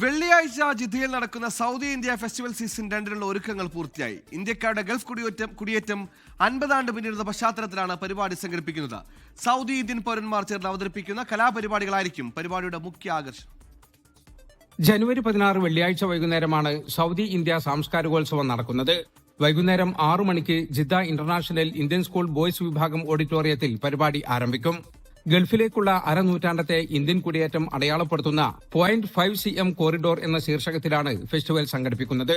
വെള്ളിയാഴ്ച ജിദ്ദയിൽ നടക്കുന്ന സൗദി ഇന്ത്യ ഫെസ്റ്റിവൽ സീസൺ രണ്ടിനുള്ള ഒരുക്കങ്ങൾ പൂർത്തിയായി. ഇന്ത്യക്കാരുടെ ഗൾഫ് കുടിയേറ്റം കുടിയേറ്റം അൻപതാണ്ട് പിന്നിടുന്ന പശ്ചാത്തലത്തിലാണ് പരിപാടി സംഘടിപ്പിക്കുന്നത്. സൗദി ഇന്ത്യൻ പൗരന്മാർ ചേർന്ന് അവതരിപ്പിക്കുന്ന കലാപരിപാടികളായിരിക്കും പരിപാടിയുടെ മുഖ്യ ആകർഷണം. ജനുവരി പതിനാറ് വെള്ളിയാഴ്ച വൈകുന്നേരമാണ് സൗദി ഇന്ത്യ സാംസ്കാരികോത്സവം നടക്കുന്നത്. വൈകുന്നേരം ആറു മണിക്ക് Jeddah international Indian school boys വിഭാഗം ഓഡിറ്റോറിയത്തിൽ പരിപാടി ആരംഭിക്കും. ഗൾഫിലേക്കുള്ള അരനൂറ്റാണ്ടത്തെ ഇന്ത്യൻ കുടിയേറ്റം അടയാളപ്പെടുത്തുന്ന point five C M corridor എന്ന ശീർഷകത്തിലാണ് ഫെസ്റ്റിവൽ സംഘടിപ്പിക്കുന്നത്.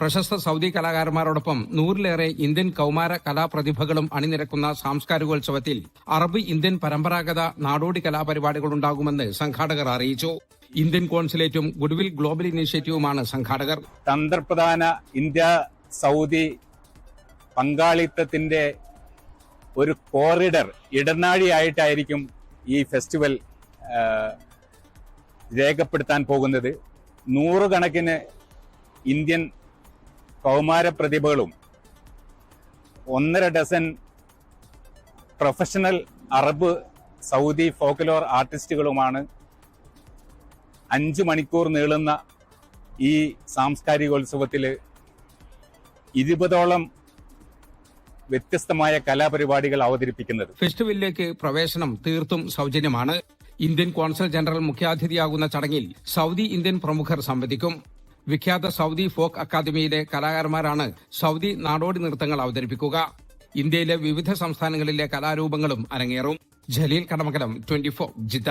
പ്രശസ്ത സൗദി കലാകാരന്മാരോടൊപ്പം നൂറിലേറെ ഇന്ത്യൻ കൌമാര കലാപ്രതിഭകളും അണിനിരക്കുന്ന സാംസ്കാരികോത്സവത്തിൽ അറബ് ഇന്ത്യൻ പരമ്പരാഗത നാടോടി കലാപരിപാടികൾ ഉണ്ടാകുമെന്ന് സംഘാടകർ അറിയിച്ചു. ഇന്ത്യൻ കോൺസുലേറ്റും ഗുഡ്വിൽ ഗ്ലോബൽ ഇനീഷ്യേറ്റീവുമാണ് സംഘാടകർ. തന്ത്രപ്രധാന ഇന്ത്യ സൗദി പങ്കാളിത്തത്തിന്റെ ഒരു കോറിഡർ ഇടനാഴിയായിട്ടായിരിക്കും ഈ ഫെസ്റ്റിവൽ രേഖപ്പെടുത്താൻ പോകുന്നത്. നൂറുകണക്കിന് ഇന്ത്യൻ കൗമാര പ്രതിഭകളും ഒന്നര dozen professional Arab Saudi folklore ആർട്ടിസ്റ്റുകളുമാണ് അഞ്ചു മണിക്കൂർ നീളുന്ന ഈ സാംസ്കാരികോത്സവത്തിൽ ഇരുപതോളം വ്യത്യസ്തമായ കലാപരിപാടികൾ അവതരിപ്പിക്കുന്നത്. ഫെസ്റ്റിവലിലേക്ക് പ്രവേശനം തീർത്തും സൗജന്യമാണ്. ഇന്ത്യൻ കോൺസൽ ജനറൽ മുഖ്യാതിഥിയാകുന്ന ചടങ്ങിൽ സൗദി ഇന്ത്യൻ പ്രമുഖർ സംവദിക്കും. വിഖ്യാത സൗദി ഫോക്ക് അക്കാദമിയിലെ കലാകാരന്മാരാണ് സൗദി നാടോടി നൃത്തങ്ങൾ അവതരിപ്പിക്കുക. ഇന്ത്യയിലെ വിവിധ സംസ്ഥാനങ്ങളിലെ കലാരൂപങ്ങളും അരങ്ങേറും. Jaleel Kadamakalam twenty four Jeddah.